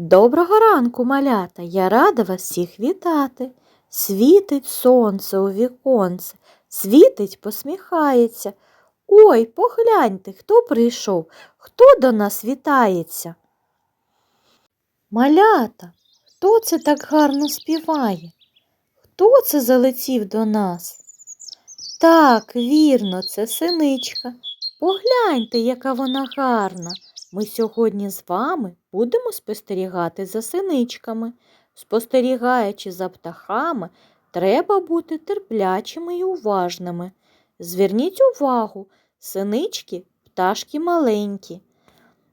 Доброго ранку, малята! Я рада вас всіх вітати. Світить сонце у віконце, світить, посміхається. Ой, погляньте, хто прийшов, хто до нас вітається. Малята, хто це так гарно співає? Хто це залетів до нас? Так, вірно, це синичка. Погляньте, яка вона гарна. Ми сьогодні з вами будемо спостерігати за синичками. Спостерігаючи за птахами, треба бути терплячими і уважними. Зверніть увагу, синички пташки маленькі.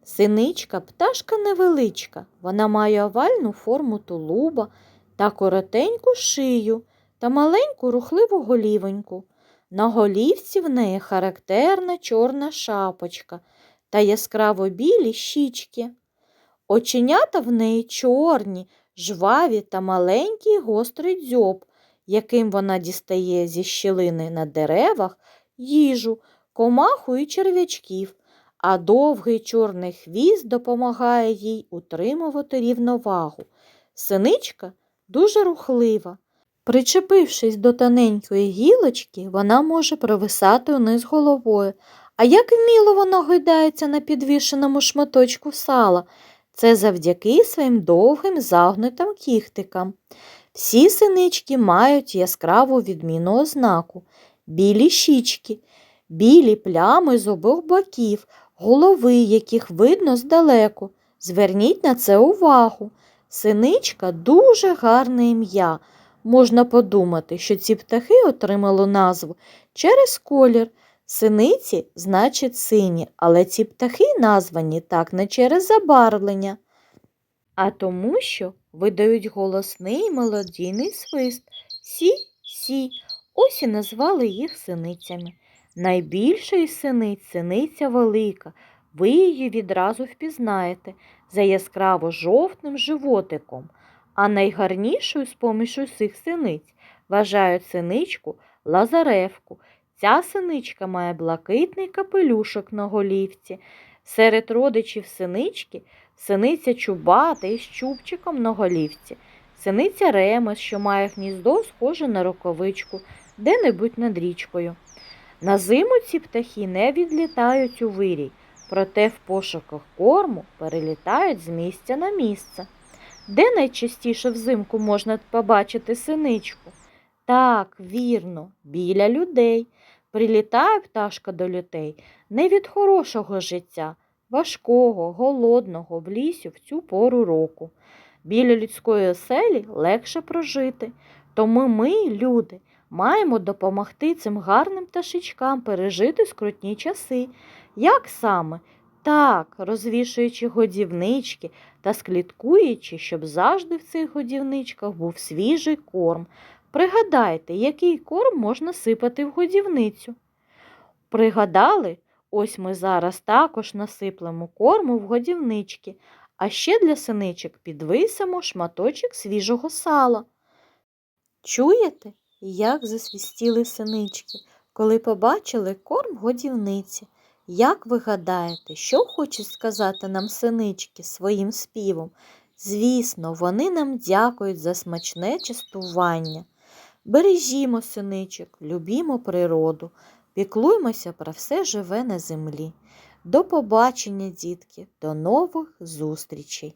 Синичка пташка невеличка, вона має овальну форму тулуба та коротеньку шию та маленьку рухливу голівоньку. На голівці в неї характерна чорна шапочка та яскраво білі щічки. Оченята в неї чорні, жваві та маленький гострий дзьоб, яким вона дістає зі щілини на деревах їжу, комаху і черв'ячків, а довгий чорний хвіст допомагає їй утримувати рівновагу. Синичка дуже рухлива. Причепившись до тоненької гілочки, вона може провисати униз головою, а як вміло воно гойдається на підвішеному шматочку сала, це завдяки своїм довгим загнутим кіхтикам. Всі синички мають яскраву відмінну ознаку білі щічки, білі плями з обох боків, голови, яких видно здалеку. Зверніть на це увагу. Синичка дуже гарне ім'я. Можна подумати, що ці птахи отримали назву через колір. Синиці значить сині, але ці птахи названі так не через забарвлення, а тому, що видають голосний мелодійний свист сі-сі. Ось і назвали їх синицями. Найбільша із синиць синиця велика. Ви її відразу впізнаєте за яскраво жовтним животиком. А найгарнішою з поміж усіх синиць вважають синичку Лазаревку. Ця синичка має блакитний капелюшок на голівці. Серед родичів синички синиця чубата із чубчиком на голівці, синиця ремес, що має гніздо, схоже на рукавичку, де-небудь над річкою. На зиму ці птахи не відлітають у вирій, проте в пошуках корму перелітають з місця на місце. Де найчастіше взимку можна побачити синичку? Так, вірно, біля людей. Прилітає пташка до людей не від хорошого життя, важкого, голодного в лісі в цю пору року. Біля людської оселі легше прожити. Тому ми, люди, маємо допомогти цим гарним пташечкам пережити скрутні часи. Як саме? Так, розвішуючи годівнички та склідкуючи, щоб завжди в цих годівничках був свіжий корм. Пригадайте, який корм можна сипати в годівницю. Пригадали? Ось ми зараз також насиплемо корму в годівнички, а ще для синичок підвисимо шматочок свіжого сала. Чуєте, як засвістіли синички, коли побачили корм годівниці? Як ви гадаєте, що хочуть сказати нам синички своїм співом? Звісно, вони нам дякують за смачне частування. Бережімо синичок, любімо природу, піклуймося про все живе на землі. До побачення, дітки, до нових зустрічей!